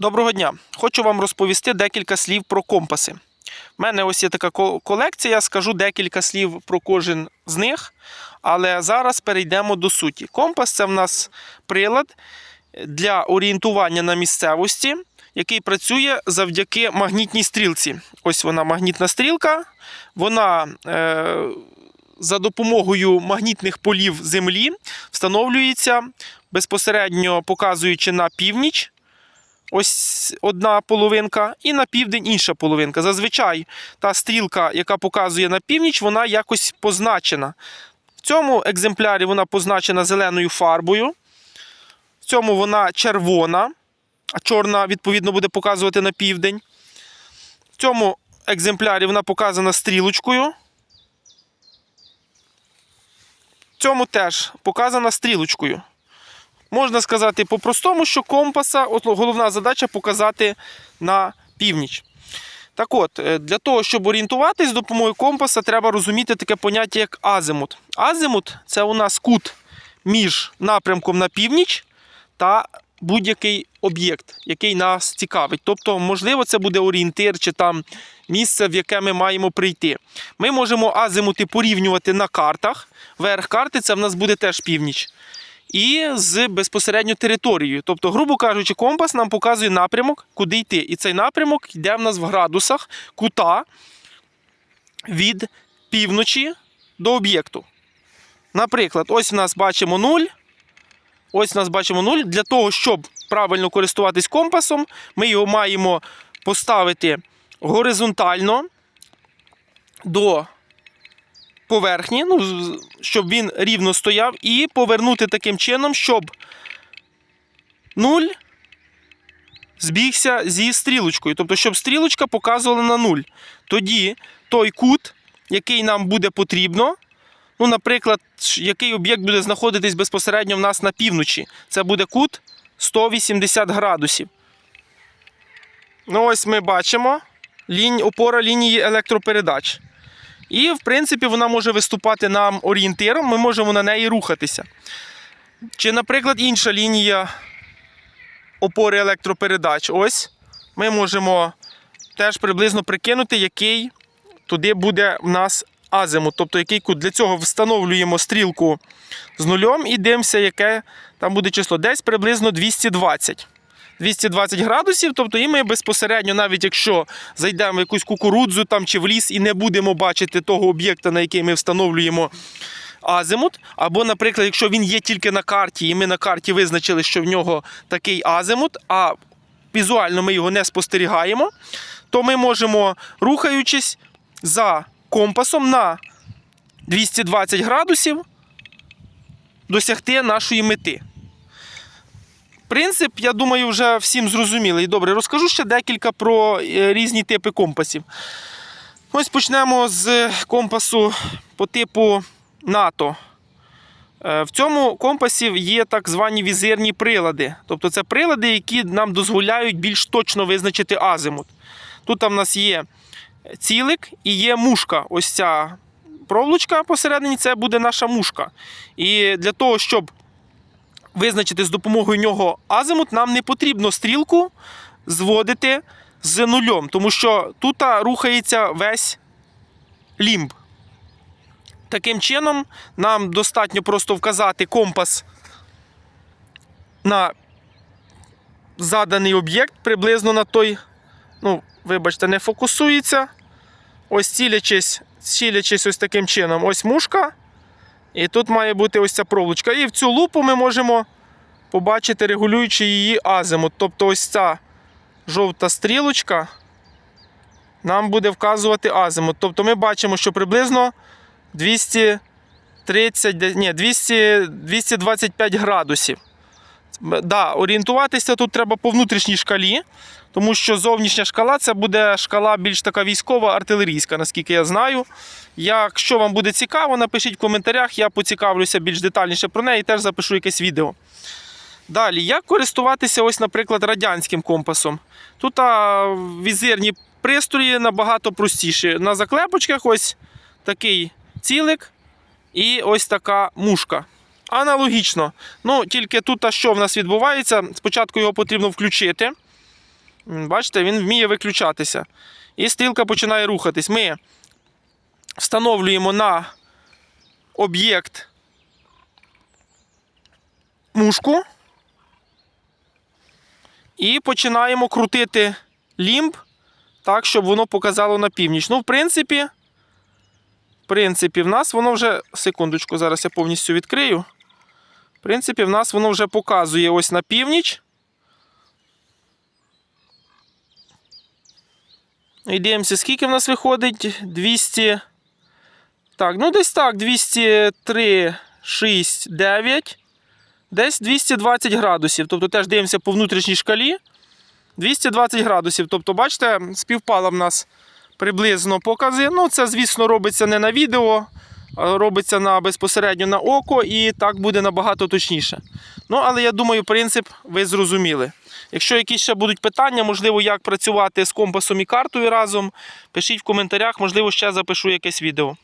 Доброго дня! Хочу вам розповісти декілька слів про компаси. У мене ось є така колекція, скажу декілька слів про кожен з них, але зараз перейдемо до суті. Компас це в нас прилад для орієнтування на місцевості, який працює завдяки магнітній стрілці. Ось вона магнітна стрілка. Вона е, за допомогою магнітних полів Землі встановлюється безпосередньо показуючи на північ ось одна половинка, і на південь інша половинка. Зазвичай та стрілка, яка показує на північ, вона якось позначена. В цьому екземплярі вона позначена зеленою фарбою. В цьому вона червона, а чорна, відповідно, буде показувати на південь. В цьому екземплярі вона показана стрілочкою. В цьому теж показана стрілочкою. Можна сказати по-простому, що компаса головна задача показати на північ. Так от, е, для того, щоб орієнтуватись з допомогою компаса, треба розуміти таке поняття, як азимут. Азимут це у нас кут між напрямком на північ та будь-який об'єкт, який нас цікавить. Тобто, можливо, це буде орієнтир чи там місце, в яке ми маємо прийти. Ми можемо азимути порівнювати на картах. Верх карти це в нас буде теж північ і з безпосередньо територією. Тобто, грубо кажучи, компас нам показує напрямок, куди йти. І цей напрямок йде в нас в градусах кута від півночі до об'єкту. Наприклад, ось в нас бачимо 0. Ось в нас бачимо 0. Для того, щоб правильно користуватись компасом, ми його маємо поставити горизонтально до поверхні, ну, щоб він рівно стояв, і повернути таким чином, щоб 0 збігся зі стрілочкою. Тобто, щоб стрілочка показувала на 0. Тоді той кут, який нам буде потрібно, ну, наприклад, який об'єкт буде знаходитись безпосередньо в нас на півночі, це буде кут 180 градусів. Ну, ось ми бачимо лінь, опора лінії електропередач. І, в принципі, вона може виступати нам орієнтиром, ми можемо на неї рухатися. Чи, наприклад, інша лінія опори електропередач. Ось ми можемо теж приблизно прикинути, який туди буде в нас азимут. Тобто, який кут. Для цього встановлюємо стрілку з нульом і дивимося, яке там буде число. Десь приблизно 220. 220 градусів, тобто і ми безпосередньо, навіть якщо зайдемо в якусь кукурудзу там чи в ліс і не будемо бачити того об'єкта, на який ми встановлюємо азимут, або, наприклад, якщо він є тільки на карті, і ми на карті визначили, що в нього такий азимут, а візуально ми його не спостерігаємо, то ми можемо, рухаючись за компасом на 220 градусів, досягти нашої мети. Принцип, я думаю, вже всім зрозумілий. Добре, розкажу ще декілька про е, різні типи компасів. Ось почнемо з компасу по типу НАТО. Е, В цьому компасі є так звані візирні прилади. Тобто це прилади, які нам дозволяють більш точно визначити азимут. Тут в нас є цілик і є мушка. Ось ця проволочка посередині це буде наша мушка. І для того, щоб визначити з допомогою нього азимут, нам не потрібно стрілку зводити з нульом, тому що тут рухається весь лімб. Таким чином, нам достатньо просто вказати компас на заданий об'єкт, приблизно на той, ну, вибачте, не фокусується. Ось цілячись, цілячись ось таким чином. Ось мушка. І тут має бути ось ця проволочка. І в цю лупу ми можемо побачити, регулюючи її азимут. Тобто ось ця жовта стрілочка нам буде вказувати азимут. Тобто ми бачимо, що приблизно 230, ні, 200, 225 градусів. Да, орієнтуватися тут треба по внутрішній шкалі, тому що зовнішня шкала це буде шкала більш така військова, артилерійська, наскільки я знаю. Якщо вам буде цікаво, напишіть в коментарях, я поцікавлюся більш детальніше про неї і теж запишу якесь відео. Далі, як користуватися, ось, наприклад, радянським компасом? Тут а, візирні пристрої набагато простіші. На заклепочках ось такий цілик і ось така мушка. Аналогічно. Ну, тільки тут що в нас відбувається? Спочатку його потрібно включити. Бачите, він вміє виключатися. І стрілка починає рухатись. Ми встановлюємо на об'єкт мушку. І починаємо крутити лімб так, щоб воно показало на північ. Ну, в принципі, в принципі, в нас воно вже. Секундочку, зараз я повністю відкрию. В принципі, в нас воно вже показує ось на північ. І дивимося, скільки в нас виходить? 200. Так, ну десь так, 203, 6, 9. Десь 220 градусів. Тобто теж дивимося по внутрішній шкалі. 220 градусів. Тобто, бачите, співпала в нас приблизно покази. Ну, це, звісно, робиться не на відео, робиться на, безпосередньо на око, і так буде набагато точніше. Ну, але я думаю, принцип ви зрозуміли. Якщо якісь ще будуть питання, можливо, як працювати з компасом і картою разом, пишіть в коментарях, можливо, ще запишу якесь відео.